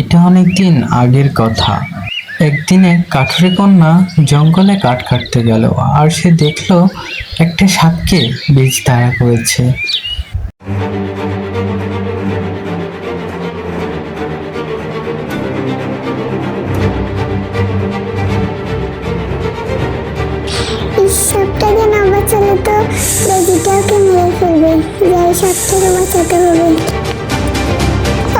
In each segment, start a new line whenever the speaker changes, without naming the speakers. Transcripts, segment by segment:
এটা অনেক দিন আগের কথা। একদিনে কাঠুরে কন্যা জঙ্গলে কাঠ কাটতে গেল, আর সে দেখল একটা সাপকে বীজ তাড়া করেছে।
তো মেরে যাই সাপটাকে বাঁচাতে হবে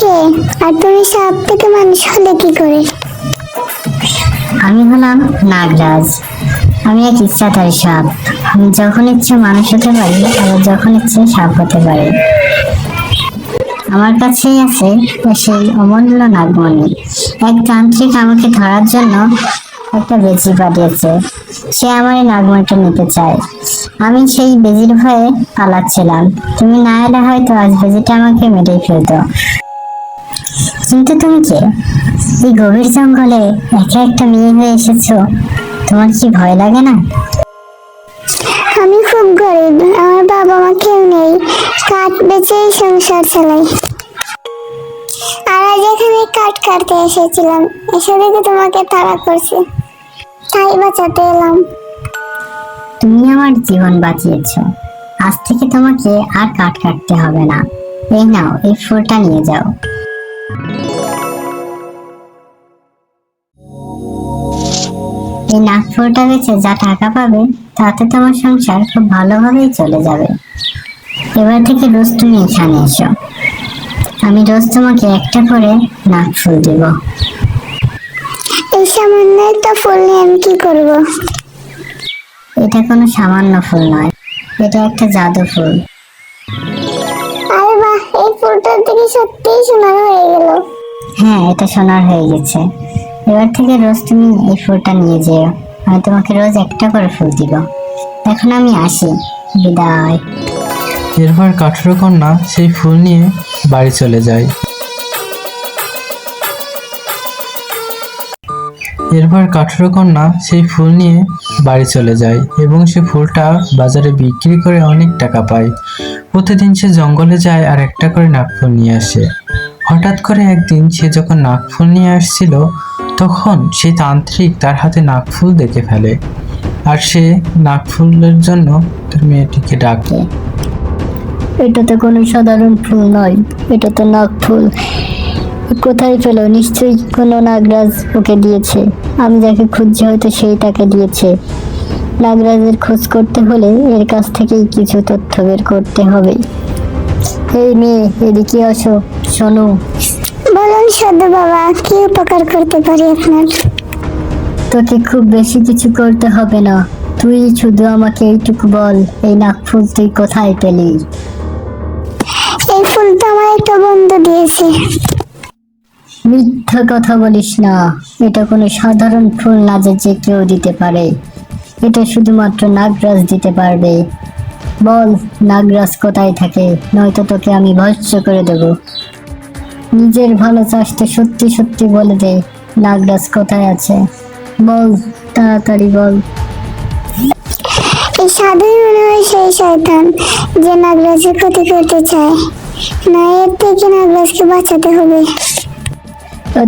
কে? আর তুমি সাপ থেকে মানুষ হলে কি করে?
আমি হলাম নাগরাজ। আমি এক ইচ্ছাধারী সাপ। আমি যখন ইচ্ছে মানুষ হতে পারি, আবার যখন ইচ্ছে সাপ হতে পারি। আমার কাছেই আছে সেই অমূল্য নাগমণি। এক তান্ত্রিক আমাকে ধরার জন্য একটা বেজি পাঠিয়েছে। সে আমার এই নাগমণিটা নিতে চায়। আমি সেই বেজির ভয়ে পালাচ্ছিলাম। তুমি না এলে হয়তো আজ বেজিটা আমাকে মেরেই ফেলতো। কিন্তু তুমি কে? এই গভীর জঙ্গলে একা একটা মেয়ে হয়ে এসেছ তোমার কি ভয় লাগে না?
আমি খুব গরিব আমার বাবা মা কেউ নেই কাঠ বেচেই সংসার চালাই। আর আজ এখানে কাঠ কাটতে এসেছিলাম এসে দেখে তোমাকে তাড়া করছে। তাই বাঁচাতে এলাম।
তুমি আমার জীবন বাঁচিয়েছ আজ থেকে তোমাকে আর কাঠ কাটতে হবে না। এই নাও এই ফুলটা নিয়ে যাও। এই ফুলটা বেচে যা টাকা পাবে তাতে তোমার সংসার খুব ভালোভাবেই চলে যাবে। এবার থেকে রোজ তুমি এখানে এসো। আমি রোজ তোমাকে একটা করে নাক ফুল দিব।
এই সামান্য একটা ফুল নিয়ে আমি কি করব?
এটা কোনো সামান্য ফুল নয় এটা একটা জাদু ফুল।
আরে বাহ এই ফুলটার দিকে সত্যিই সোনার হয়ে গেল।
হ্যাঁ এটা সোনার হয়ে গেছে। এবার থেকে রোজ তুমি এই ফুলটা নিয়ে যেও। আমি তোমাকে রোজ একটা করে ফুল দিব। এখন আমি আসি। বিদায়।
এরপর কাঠুরে কন্যা সেই ফুল নিয়ে বাড়ি চলে যায়। এরপর কাঠুরে কন্যা সেই ফুল নিয়ে বাড়ি চলে যায় এবং সে ফুলটা বাজারে বিক্রি করে অনেক টাকা পায়। প্রতিদিন সে জঙ্গলে যায় আর একটা করে নাকফুল নিয়ে আসে। হঠাৎ করে একদিন সে যখন নাকফুল নিয়ে আসছিল তখন সেই তান্ত্রিক তার হাতে নাকফুল দেখে ফেলে, আর সে নাকফুলের জন্য তার মেয়েটিকে ডাকে।
এটা তো কোনো সাধারণ ফুল নয়, এটা তো নাগ ফুল কোথায় পেল? নিশ্চয়ই কোনো নাগরাজ ওকে দিয়েছে। আমি যাকে খুঁজছি হয়তো সেই তাকে দিয়েছে। নাগরাজের খোঁজ করতে হলে এর কাছ থেকেই কিছু তথ্য বের করতে হবে। এই মেয়ে, এদিকে আসো। শোনো
বলুন সদ্য বাবা কি উপকার করতে পারি আপনার?
তোকে খুব বেশি কিছু করতে হবে না। তুই শুধু আমাকে এইটুকু বল এই নাগফুল তুই কোথায় পেলি?
এই ফুলটা আমার একটা বন্ধু দিয়েছে।
মিথ্যা কথা বলিস না। এটা কোনো সাধারণ ফুল না যে যে কেউ দিতে পারে। এটা শুধুমাত্র নাগরাজ দিতে পারবে। বল নাগরাজ কোথায় থাকে? নয়তো তোকে আমি ভস্য করে দেব। নিজের ভালো চাষতে সত্যি সত্যি বলে দে নাগরাজ কোথায় আছে? বল তাড়াতাড়ি বল।
এই সাধুই মনে হয় সেই শয়তান যে নাগরাজের ক্ষতি করতে চায়। না এর থেকে নাগরাজকে বাঁচাতে হবে।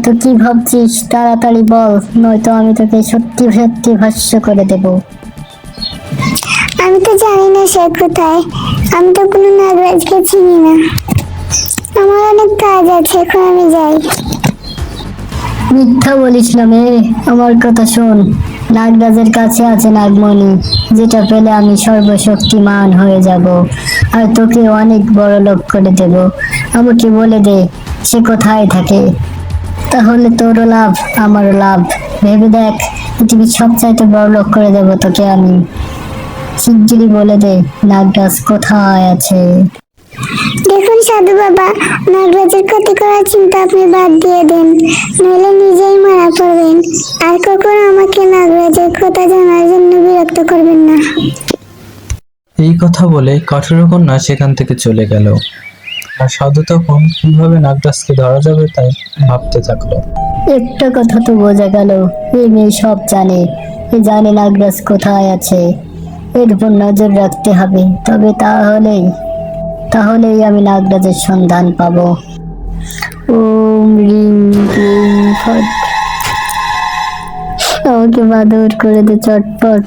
তো কি ভাবছিস? তাড়াতাড়ি বল নয়তো আমি তোকে সত্যি সত্যি ভস্য করে দেব।
আমি তো জানি না সে কোথায়। আমি তো কোনো নাগরাজকে চিনি না। আমার অনেক কাজ আছে, এখন আমি যাই।
মিথ্যা বলিস না মেয়ে, আমার কথা শোন। নাগরাজের কাছে আছে নাগমণি, যেটা পেলে আমি সর্বশক্তিমান হয়ে যাব। আর তোকে অনেক বড় লোক করে দেব। আমাকে বলে দে, সে কোথায় থাকে। তাহলে তোরও লাভ, আমারও লাভ। ভেবে দেখ, পৃথিবীর সবচাইতে বড় লোক করে দেব তোকে আমি। শিগগিরই বলে দে, নাগরাজ কোথায় আছে।
দেখুন সাধু বাবা নাগরাজের ক্ষতি করার চিন্তা আপনি বাদ দিয়ে দেন নইলে নিজেই মারা পড়বেন। আর কখনো আমাকে নাগরাজের কথা জানার জন্য বিরক্ত করবেন না।
এই কথা বলে কঠোরকন্যা সেখান থেকে চলে গেল। আর সাধু তখন কীভাবে নাগরাজকে ধরা যাবে তাই ভাবতে থাকল।
একটা কথা তো বোঝা গেল এই মেয়ে সব জানে এ জানে নাগরাজ কোথায় আছে। এর উপর নজর রাখতে হবে তবে তাহলেই তাহলেই আমি নাগরাজের সন্ধান পাবো। ওম রিং ক্রিং ফট। আমাকে বাদর করে দে চটপট।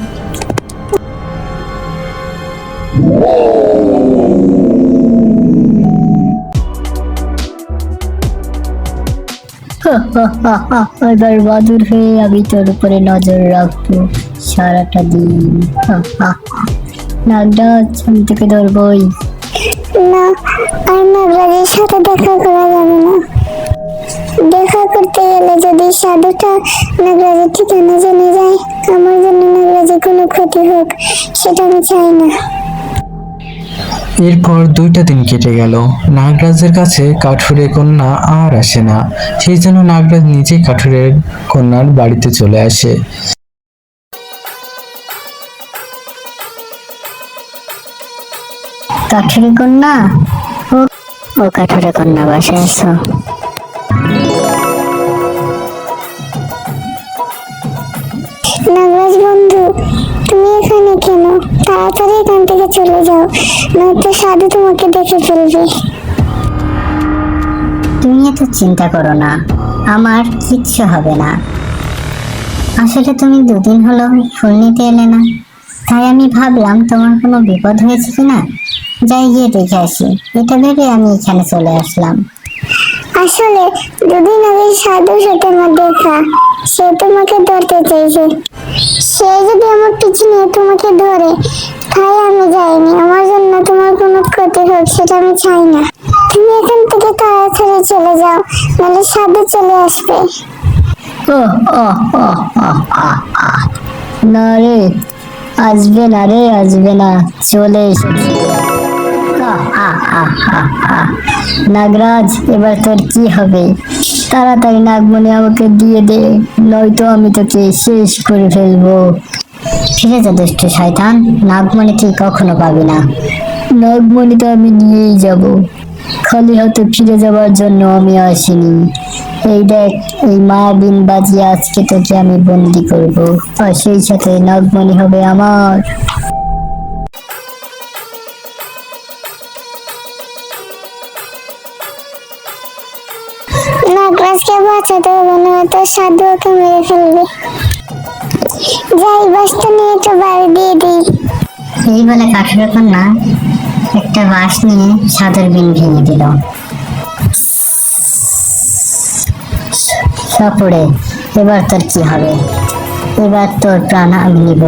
এবার বাদুর হয়ে আমি তোর উপরে নজর রাখব সারাটা দিন। নাগরাজ, আমি তোকে ধরবই।
না সাথে দেখা করা যাবে না। দেখা করতে গেলে যদি সাধুটা নাগরাজের ঠিকানা জেনে যায়, আমার জন্য নাগরাজের কোনো ক্ষতি হোক, সেটা আমি চাই না।
এরপর দুইটা দিন কেটে গেল। নাগরাজের কাছে কাঠুরে কন্যা আর আসে না। সেই জন্য নাগরাজ নিজেই কাঠুরের কন্যার বাড়িতে চলে আসে।
কাঠুরে কন্যা? ও ও কাঠুরে কন্যা বাসায় আসো
নাগরাজ বন্ধু তুমি এখানে কেন? তাড়াতাড়ি এখান থেকে চলে যাও নয়তো সাধু তোমাকে দেখে ফেলবে।
তুমি এত চিন্তা করো না আমার কিচ্ছু হবে না। আসলে তুমি দুদিন হলো ফুল নিতে এলে না তাই আমি ভাবলাম তোমার কোনো বিপদ হয়েছে কিনা? যাই গিয়ে দেখে আসি। এটা ভেবে আমি এখানে চলে আসলাম।
আসলে দুদিন আগে সাধুর সাথে আমার দেখা সে তোমাকে ধরতে চেয়েছে সে যদি আমার পিছনে তোমাকে ধরে তাই আমি যাইনি। আমার জন্য তোমার কোনো ক্ষতি হোক সেটা আমি চাই না। তুমি এখান থেকে তাড়াতাড়ি চলে যাও নাহলে সাধু চলে আসবে।
ও ও ও ও, আ, আ। না রে আসবে না রে আসবে না। চলে এসেছি। নাগরাজ, এবার তোর কি হবে? তাড়াতাড়ি নাগমণি আমাকে দিয়ে দে, নয়তো আমি তোকে শেষ করে ফেলব। ফিরে যা দুষ্ট শয়তান নাগমণি তুই কখনো পাবি না। নাগমণি তো আমি নিয়েই যাব। খালি হাতে ফিরে যাওয়ার জন্য আমি আসিনি। এই দেখ, এই মা মায়াবিন বাজি আজকে তোকে আমি বন্দি করব। আর সেই সাথে নাগমণি হবে আমার।
নাগরাজকে বাঁচাতে হবে না তো সাধু ওকে মেরে ফেলবে। যাই বাসটা নিয়ে তো বাড়ি দিয়ে দিই।
এই বলে কাঠুরে কন্যা একটা বাঁশ নিয়ে সাদের বিন ভেঙে দিল। সাপড়ে এবার তোর কি হবে? এবার তোর প্রাণ আমি নিব।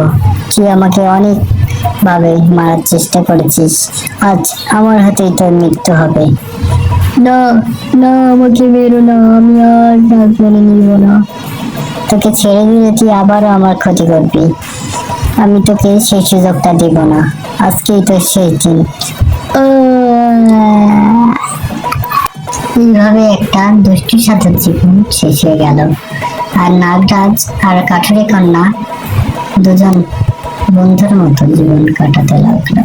তুই আমাকে অনেক ভাবে মারার চেষ্টা করেছিস। আজ আমার হাতেই তোর মৃত্যু হবে। না না আমাকে বেরো না, আমি আর নাক মেনে নিব না। তোকে ছেড়ে দিলে তুই আবারও আমার ক্ষতি করবি। আমি তোকে সেই সুযোগটা দিব না। আজকেই তো সেই দিন। এইভাবে একটা দুষ্টু সাথে জীবন শেষ হয়ে গেল। আর নাগরাজ আর কাঠুরে কন্যা দুজন বন্ধুর মতো জীবন কাটাতে লাগল।